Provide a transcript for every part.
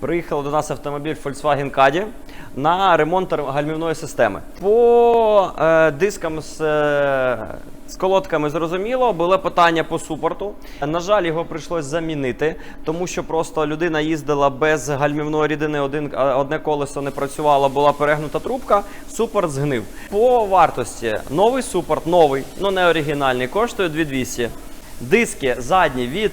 Приїхав до нас автомобіль Volkswagen Caddy на ремонт гальмівної системи. По е, дискам з, е, з колодками зрозуміло, було питання по супорту. На жаль, його прийшлось замінити, тому що просто людина їздила без гальмівної рідини, один, одне колесо не працювало, була перегнута трубка, супорт згнив. По вартості новий супорт, новий, ну не оригінальний, коштує 2200. Диски задні від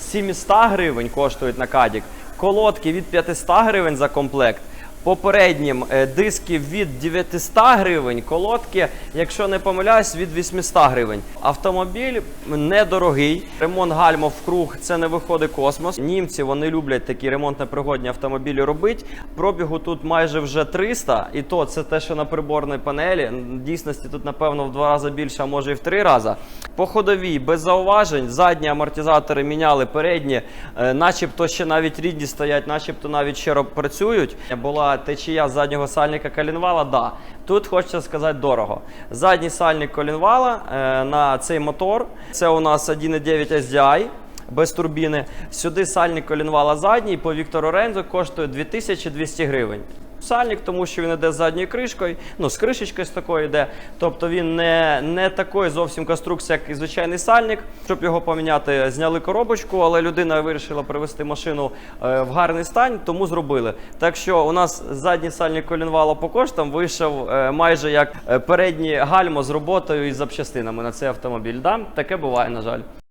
700 гривень коштують на кадік, колодки від 500 гривень за комплект. Попереднім е, диски від 900 гривень, колодки, якщо не помиляюсь, від 800 гривень. Автомобіль недорогий. Ремонт гальмо в круг це не виходить космос. Німці вони люблять такі ремонтно-пригодні автомобілі робити. Пробігу тут майже вже 300, і то це те, що на приборній панелі. Дійсності тут, напевно, в два рази більше, а може і в три рази. По ходовій без зауважень. Задні амортизатори міняли, передні, е, начебто ще навіть рідні стоять, начебто навіть ще працюють. Була течія заднього сальника колінвала, да. Тут хочеться сказати дорого. Задній сальник колінвала е, на цей мотор. Це у нас 1.9 SDI без турбіни. Сюди сальник колінвала задній по Віктору Рензу коштує 2200 гривень. Сальник, тому що він йде з задньою кришкою, ну з кришечкою з такою йде. Тобто він не, не такої зовсім конструкції, як і звичайний сальник. Щоб його поміняти, зняли коробочку, але людина вирішила привести машину е, в гарний стан, тому зробили. Так що у нас задній сальник колінвала по коштам вийшов е, майже як е, переднє гальмо з роботою і запчастинами на цей автомобіль. Да? Таке буває, на жаль.